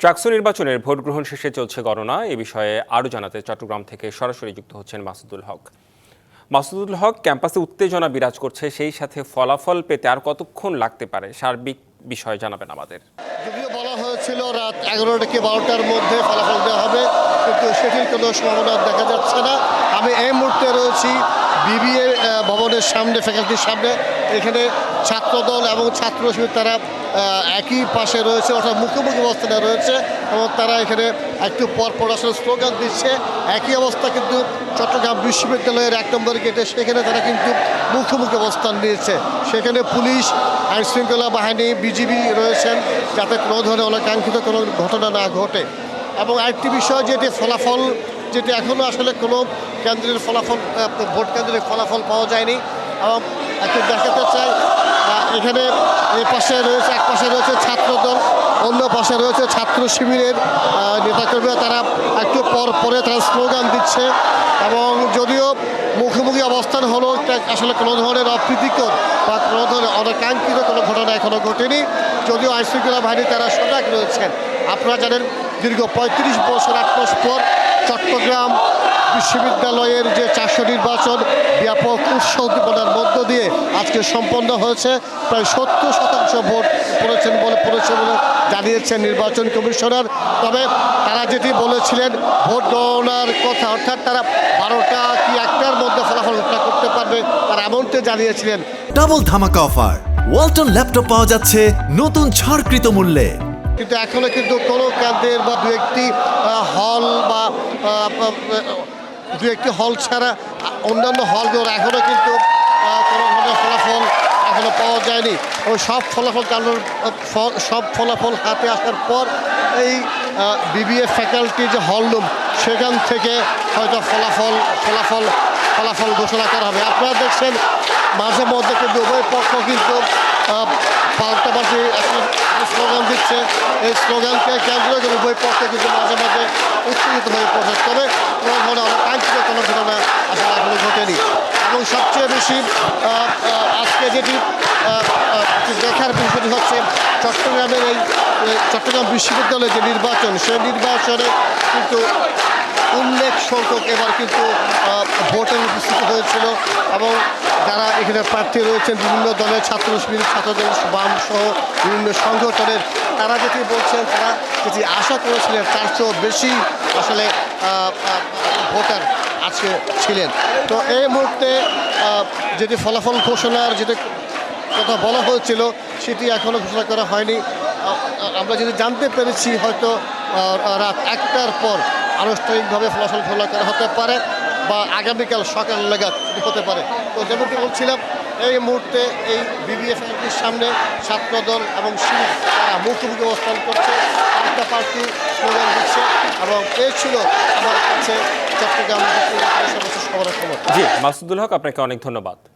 ট্রাকসু নির্বাচনের ভোট গ্রহণ শেষে চলছে গণনা। এ বিষয়ে আরও জানাতে চট্টগ্রাম থেকে সরাসরি যুক্ত হচ্ছেন মাসুদুল হক। মাসুদুল হক ক্যাম্পাসে উত্তেজনা বিরাজ করছে, সেই সাথে ফলাফল পেতে আর কতক্ষণ লাগতে পারে সার্বিক বিষয় জানাবেন আমাদের। যদিও বলা হয়েছিল রাত এগারোটা কি বারোটার মধ্যে ফলাফল দেওয়া হবে, কিন্তু সেটির কোনো সম্ভাবনা দেখা যাচ্ছে না। আমি এই মুহূর্তে রয়েছি বিবিএ ভবনের সামনে ফ্যাকাল্টির সামনে। এখানে ছাত্রদল এবং ছাত্র তারা একই পাশে রয়েছে, অর্থাৎ মুখোমুখি অবস্থানে রয়েছে এবং তারা এখানে একটু পর পর আসলে স্লোগান দিচ্ছে। একই অবস্থা কিন্তু চট্টগ্রাম বিশ্ববিদ্যালয়ের এক নম্বর গেটে, সেখানে তারা কিন্তু মুখোমুখি অবস্থান নিয়েছে। সেখানে পুলিশ আইন শৃঙ্খলা বাহিনী, বিজিবি রয়েছেন যাতে কোনো ধরনের অনাকাঙ্ক্ষিত কোনো ঘটনা না ঘটে। এবং আরেকটি বিষয় যেটি ফলাফল, যেটি এখনও আসলে কোনো কেন্দ্রের ফলাফল ভোট কেন্দ্রের ফলাফল পাওয়া যায়নি। এবং একটু দেখাতে চাই এখানে এই পাশে রয়েছে, এক পাশে রয়েছে ছাত্রদল, অন্য পাশে রয়েছে ছাত্র শিবিরের নেতাকর্মীরা। তারা একটু পর পরে তারা স্লোগান দিচ্ছে এবং যদিও মুখোমুখি অবস্থান হলো আসলে কোনো ধরনের অপ্রীতিকর বা কোনো ধরনের অনাকাঙ্ক্ষিত কোনো ঘটনা এখনও ঘটেনি। যদিও আইনশৃঙ্খলা বাহিনী তারা সজাগ রয়েছেন। আপনারা জানেন দীর্ঘ পঁয়ত্রিশ বছর আট মাস পর চট্টগ্রাম বিশ্ববিদ্যালয়ের যে চারশো নির্বাচন ব্যাপক উৎসাহ উদ্দীপনার মধ্য দিয়ে আজকে সম্পন্ন হয়েছে। প্রায় সত্তর শতাংশ ভোট পড়েছেন বলে পড়েছে বলে জানিয়েছেন নির্বাচন কমিশনার। তবে তারা যেটি বলেছিলেন, ভোট গণনার কথা, অর্থাৎ তারা বারোটা কি একটার মধ্যে ফলাফল ঘোষণা করতে পারবে, তারা এমনটি জানিয়েছিলেন। ডাবল ধামাকা অফার। ওয়ালটন ল্যাপটপ পাওয়া যাচ্ছে নতুন ছাড়কৃত মূল্যে। কিন্তু এখনও কিন্তু কোনো কেন্দ্রের বা দু একটি হল বা দু একটি হল ছাড়া অন্যান্য হলগুলো এখনও কিন্তু কোনো ধরনের ফলাফল এখনও পাওয়া যায়নি। ও সব ফলাফল ফ- সব ফলাফল হাতে আসার পর এই বিবিএ ফ্যাকাল্টি যে হলরুম সেখান থেকে হয়তো ফলাফল ফলাফল ফলাফল ঘোষণা করা হবে। আপনারা দেখছেন, মাঝে মধ্যে কিন্তু উভয় পক্ষ কিন্তু পাল্টাপাল্টি একটা স্লোগান দিচ্ছে। এই স্লোগানকে কেন্দ্র করে উভয় পক্ষ কিন্তু মাঝে মাঝে উত্তেজিত হয়ে পড়ছে তবে কোনো ধরনের অনাকাঙ্ক্ষিত কোনো ঘটনা আসলে এখনও ঘটেনি। এবং সবচেয়ে বেশি আজকে যেটি দেখার বিষয়টি হচ্ছে চট্টগ্রামের এই চট্টগ্রাম বিশ্ববিদ্যালয়ের যে নির্বাচন সেই নির্বাচনে কিন্তু উল্লেখ সংখ্যক এবার কিন্তু ভোটের উপস্থিত হয়েছিল এবং যারা এখানে প্রার্থী রয়েছেন, বিভিন্ন দলের ছাত্র শিবির ছাত্রদল, বাম সহ বিভিন্ন সংগঠনের, তারা যেটি বলছেন, তারা যেটি আশা করেছিলেন, তার চেয়েও বেশি আসলে ভোটার আজকে ছিলেন। তো এই মুহূর্তে যেটি ফলাফল ঘোষণার যেটি কথা বলা হয়েছিল, সেটি এখনও ঘোষণা করা হয়নি। আমরা যদি জানতে পেরেছি, হয়তো রাত একটার পর আনুষ্ঠানিকভাবে ফলাফল ঘোষণা করা হতে পারে। বা আগামীকাল সকাল লাগাত হতে পারে। তো যেমনটি বলছিলাম, এই মুহূর্তে এই বিবিএফ সামনে ছাত্রদল এবং শিবির, তারা মুখোমুখি অবস্থান করছে। একটা পার্টি স্লোগান দিচ্ছে এবং এই ছিল আমার কাছে চট্টগ্রাম সমস্ত খবরের খবর জি, মাসুদুল হক, আপনাকে অনেক ধন্যবাদ।